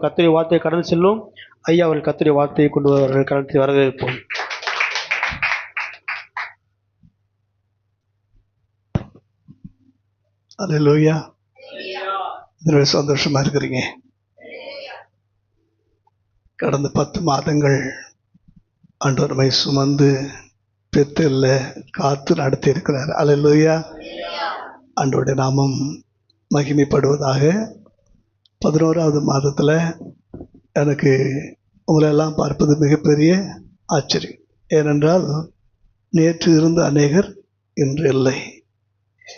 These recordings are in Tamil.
கத்திரி வார்த்தையை கடந்து செல்லும். ஐயா அவர்கள் கத்திரி வார்த்தையை கொண்டு வருவார்கள். கடந்து வரவேற்போம். அல்லேலூயா இதில் சந்தோஷமா இருக்கிறீங்க. கடந்த பத்து மாதங்கள் ஆண்டவரமை சுமந்து பெத்தல்ல காத்து நடத்தி இருக்கிறார் அல்லேலூயா ஆண்டோடைய நாமம் மகிமைப்படுவதாக பதினோராவது மாதத்தில் எனக்கு உங்களெல்லாம் பார்ப்பது மிகப்பெரிய ஆச்சரியம். ஏனென்றால் நேற்று இருந்த அநேகர் இன்று இல்லை.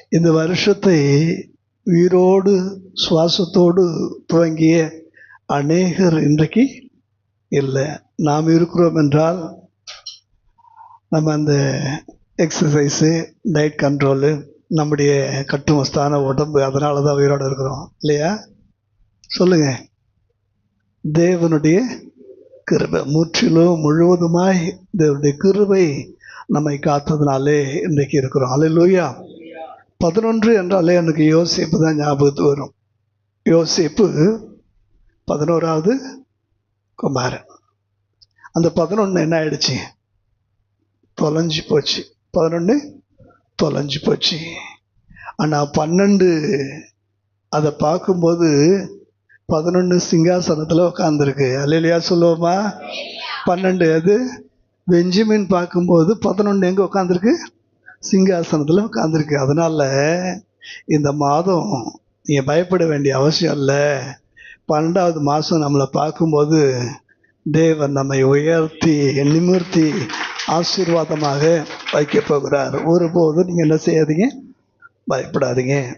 இந்த வருஷத்தை உயிரோடு சுவாசத்தோடு துவங்கிய அநேகர் இன்றைக்கு இல்லை. நாம் இருக்கிறோம் என்றால் நம்ம அந்த எக்ஸசைஸு டயட் கண்ட்ரோலு நம்முடைய கட்டுமஸ்தான உடம்பு அதனால தான் உயிரோடு இருக்கிறோம் இல்லையா? சொல்லுங்க. தேவனுடைய கிருபை முற்றிலும் முழுவதுமாய் தேவனுடைய கிருபை நம்மை காத்ததுனாலே இன்றைக்கு இருக்கிறோம். அலையிலூயா பதினொன்று என்றாலே எனக்கு யோசிப்பு தான் ஞாபகத்து வரும். யோசிப்பு பதினோராவது குமாரன். அந்த பதினொன்று என்ன ஆயிடுச்சு? தொலைஞ்சு போச்சு. பதினொன்று தொலைஞ்சு போச்சு. ஆனால் பன்னெண்டு அதை பார்க்கும்போது பதினொன்று சிங்காசனத்தில் உட்காந்துருக்கு அல்லையா சொல்லுவோமா? பன்னெண்டு அது பெஞ்சமின் பார்க்கும்போது பதினொன்று எங்கே உட்காந்துருக்கு சிங்காசனத்தில் உட்காந்துருக்கு அதனால் இந்த மாதம் நீங்கள் பயப்பட வேண்டிய அவசியம் இல்லை. பன்னெண்டாவது மாதம் நம்மளை பார்க்கும்போது தேவன் நம்மை உயர்த்தி நிமிர்த்தி ஆசீர்வாதமாக வைக்கப் போகிறார். ஒருபோதும் நீங்கள் என்ன செய்யாதீங்க? பயப்படாதீங்க.